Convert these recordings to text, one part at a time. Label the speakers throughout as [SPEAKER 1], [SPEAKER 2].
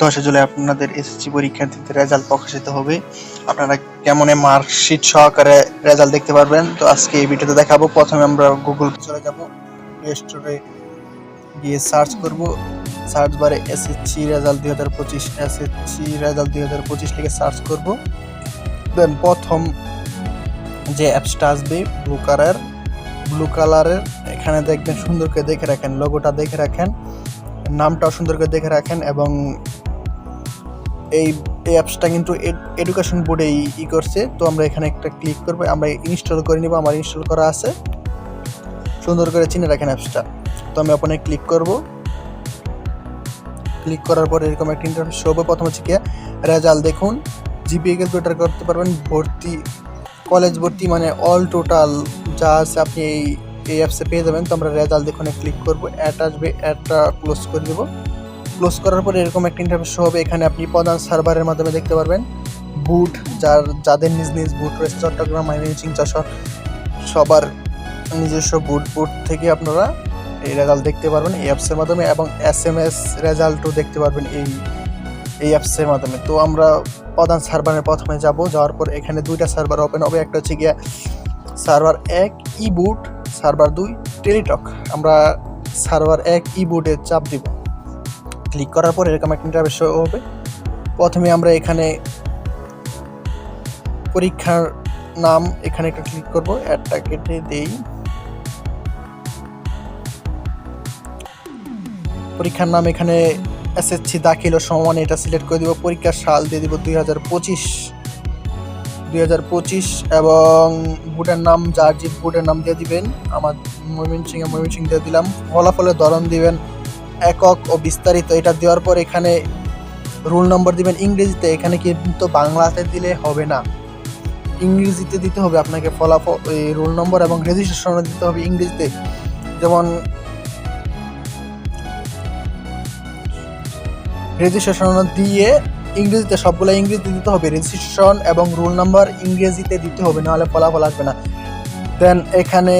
[SPEAKER 1] দশে জুলাই আপনাদের এসএসসি পরীক্ষার্থীদের রেজাল্ট প্রকাশিত হবে। আপনারা কেমন মার্কশিট সহকারে রেজাল্ট দেখতে পারবেন? তো আজকে এই ভিডিওতে দেখাবো। প্রথমে আমরা গুগল চলে যাব। প্লে স্টোরে গিয়ে সার্চ করব। সার্চ বারে এসএসসি রেজাল্ট দুই হাজার পঁচিশ এসএসসি রেজাল্ট দুই হাজার পঁচিশ লিখে সার্চ করব। দেন প্রথম যে অ্যাপসটা আসবে ব্লু কালার ব্লু কালারের এখানে দেখবেন সুন্দর করে দেখে রাখেন লোগোটা দেখে রাখেন, নামটাও সুন্দর করে দেখে রাখেন এবং এই অ্যাপসটা কিন্তু এডুকেশন বোর্ডে ই করছে। তো আমরা এখানে একটা ক্লিক করব, আমরা ইনস্টল করে নিব, আমার ইনস্টল করা আছে। সুন্দর করে চিনে রাখেন অ্যাপসটা তো আমি ওখানে ক্লিক করব। ক্লিক করার পর এরকম একটা ইন্টারফেস হবে। প্রথম হচ্ছে কি রেজাল্ট দেখুন। জিপিএ ক্যালকুলেটার করতে পারবেন, ভর্তি কলেজ ভর্তি মানে অল টোটাল যা আছে আপনি এই এই অ্যাপসে পেয়ে যাবেন। তো আমরা রেজাল্ট দেখুন ক্লিক করব অ্যাড আসবে অ্যাডটা ক্লোজ করে দেবো। ক্লোজ করার পরে এরকম একটা ইন্টারফেস হবে, এখানে আপনি প্রধান সার্ভারের মাধ্যমে দেখতে পারবেন। বুট, যার, যাদের নিজ নিজ বুট রয়েছে চট্টগ্রাম ময়মনসিং যশোর সবার নিজস্ব বুট বুট থেকে আপনারা এই রেজাল্ট দেখতে পারবেন এই অ্যাপসের মাধ্যমে এবং এস এম এস রেজাল্টও দেখতে পারবেন এই এই অ্যাপসের মাধ্যমে। তো আমরা প্রধান সার্ভারের প্রথমে যাব, যাওয়ার পর এখানে দুইটা সার্ভার ওপেন হবে, একটা হচ্ছে গিয়া সার্ভার এক ই বুট সার্ভার দুই, টেলিটক। আমরা সার্ভার এক ই বুটে চাপ দিব। ক্লিক করার পর এরকম একটা ইন্টারভেস হবে। প্রথমে আমরা এখানে পরীক্ষার নাম এখানে একটা ক্লিক করব অ্যাডটা কেটে দেই। পরীক্ষার নাম এখানে এসএসসি দাখিল ও সমান এটা সিলেক্ট করে দিব, পরীক্ষার সাল দিয়ে দিব দুই হাজার পঁচিশ। দুই হাজার পঁচিশ এবং বুটের নাম যার বুটের নাম দিয়ে দিবেন, আমার ময়মনসিং এ ময়মনসিং দিয়ে দিলাম। ফলাফলের ধরন দিবেন একক ও বিস্তারিত এটা দেওয়ার পর এখানে রোল নম্বর দিবেন ইংরেজিতে, এখানে কিন্তু বাংলাতে দিলে হবে না। ইংরেজিতে দিতে হবে, আপনাকে ফলাফল এই রোল নম্বর এবং রেজিস্ট্রেশন দিতে হবে ইংরেজিতে। যেমন রেজিস্ট্রেশন দিয়ে ইংরেজিতে সবগুলো ইংরেজিতে দিতে হবে রেজিস্ট্রেশন এবং রোল নাম্বার ইংরেজিতে দিতে হবে, নাহলে ফলাফল আসবে না। দেন এখানে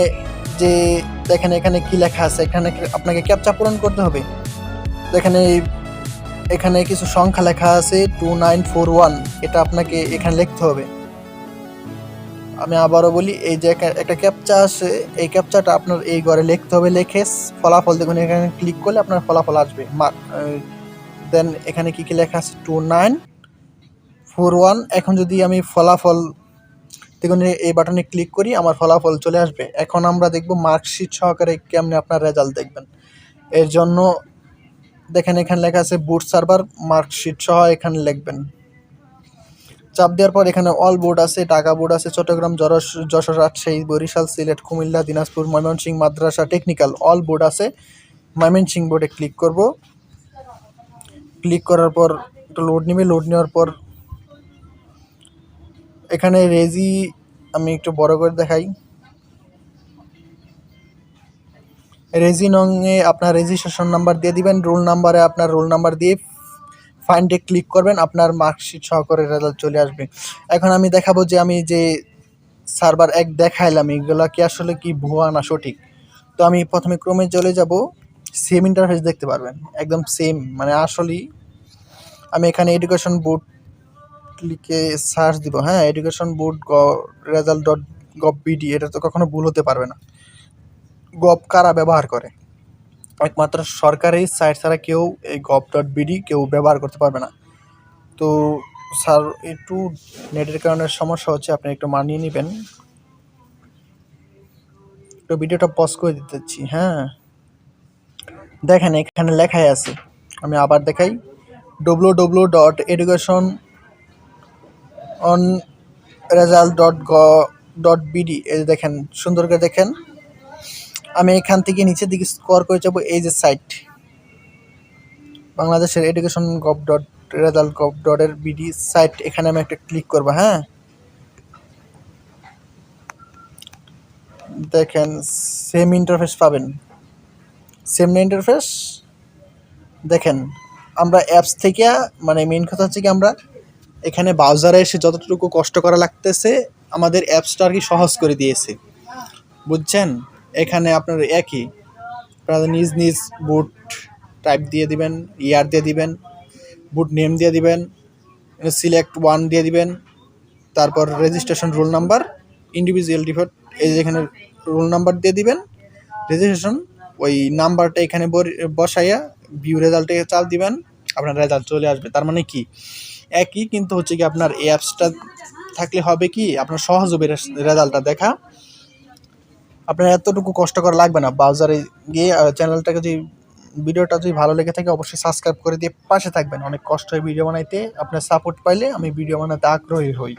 [SPEAKER 1] যে দেখেন এখানে কি লেখা আছে, এখানে আপনাকে ক্যাপচা পূরণ করতে হবে। এখানে এখানে কিছু সংখ্যা লেখা আছে টু নাইন ফোর ওয়ান এটা আপনাকে এখানে লিখতে হবে। আমি আবারও বলি, এই যে একটা ক্যাপচা আছে, এই ক্যাপচাটা আপনার এই ঘরে লিখতে হবে, লেখে ফলাফল দেখুন, এখানে ক্লিক করলে আপনার ফলাফল আসবে। দেন এখানে কি কি লেখা আছে টু নাইন ফোর ওয়ান এখন যদি আমি ফলাফল দেখুন এই বাটনে ক্লিক করি, আমার ফলাফল চলে আসবে। এখন আমরা দেখব মার্কশিট সহকারে কেমনে আপনার রেজাল্ট দেখবেন। এর জন্য দেখেন এখানে লেখা আছে বুট সার্ভার মার্কশিট সহ এখানে লিখবেন। চাপ দেওয়ার পর এখানে অল বোর্ড আছে, ঢাকা বোর্ড আছে, চট্টগ্রাম যশোর, রাজশাহী, বরিশাল, সিলেট, কুমিল্লা, দিনাজপুর, ময়মনসিংহ, মাদ্রাসা টেকনিক্যাল অল বোর্ড আছে। ময়মনসিংহ বোর্ডে ক্লিক করব। ক্লিক করার পর একটু লোড নেবে লোড নেওয়ার পর এখানে রেজি আমি একটু বড় করে দেখাই। রেজি নংয়ে আপনার রেজিস্ট্রেশন নাম্বার দিয়ে দিবেন, রোল নাম্বারে আপনার রোল নাম্বার দিয়ে ফাইন্ডে ক্লিক করবেন, আপনার মার্কশিট সহকারে রেজাল্ট চলে আসবে। এখন আমি দেখাবো যে আমি যে সার্ভার এক দেখাইলাম, এগুলা কি আসলে কি ভুয়া না সঠিক? তো আমি প্রথমে ক্রমে চলে যাব সেম ইন্টারফেস দেখতে পারবেন, একদম সেম মানে আসলেই আমি এখানে এডুকেশন বোর্ড লিখে সার্চ দিব। হ্যাঁ education board result dot gov BD এটা তো কখনো ভুল হতে পারবে না। গভ কারা ব্যবহার করে? একমাত্র সরকারি সাইট ছাড়া কেউ এই গভ ডট বিডি কেউ ব্যবহার করতে পারবে না। তো স্যার একটু নেটের কারণে সমস্যা হচ্ছে, আপনি একটু মানিয়ে নেবেন। একটু ভিডিওটা পজ করে দিতেছি হ্যাঁ। দেখেন, এখানে লেখাই আছে, আমি আবার দেখাই। W W dot education on result dot g dot BD, এই দেখেন, সুন্দর করে দেখেন। আমি এখান থেকে নিচের দিকে স্কোর করে যাব, এই যে সাইট। বাংলাদেশের education gov dot, result gov dot এর বিডি সাইট, এখানে আমি একটা ক্লিক করব হ্যাঁ? দেখেন সেম ইন্টারফেস পাবেন। সেম ইন্টারফেস দেখেন, আমরা অ্যাপস থেকে মানে মেন কথা হচ্ছে কি আমরা এখানে ব্রাউজারে এসে যতটুকু কষ্ট করা লাগতেছে, আমাদের অ্যাপসটা আর কি সহজ করে দিয়েছে। বুঝছেন? এখানে আপনার একই। আপনাদের নিজ নিজ বুট টাইপ দিয়ে দিবেন ইয়ার দিয়ে দিবেন বুট নেম দিয়ে দিবেন সিলেক্ট ওয়ান দিয়ে দিবেন, তারপর registration roll number individual default এই যে এখানে রোল নাম্বার দিয়ে দিবেন রেজিস্ট্রেশন ওই নাম্বারটা এখানে বসাইয়া ভিউ রেজাল্টে চাপ দিবেন, আপনার রেজাল্ট চলে আসবে। তার মানে কি? একই, কিন্তু হচ্ছে কি আপনার এই অ্যাপসটা থাকলে হবে কি? আপনার সহজ হবে রেজাল্টটা দেখা। আপনার এতটুকু কষ্ট করা লাগবে না। ব্রাউজারে গিয়ে চ্যানেলটাকে যদি ভিডিওটা যদি ভালো লেগে থাকে, অবশ্যই সাবস্ক্রাইব করে দিয়ে পাশে থাকবেন। অনেক কষ্ট হয় ভিডিও বানাইতে। আপনার সাপোর্ট পাইলে আমি ভিডিও বানাতে আগ্রহী হই।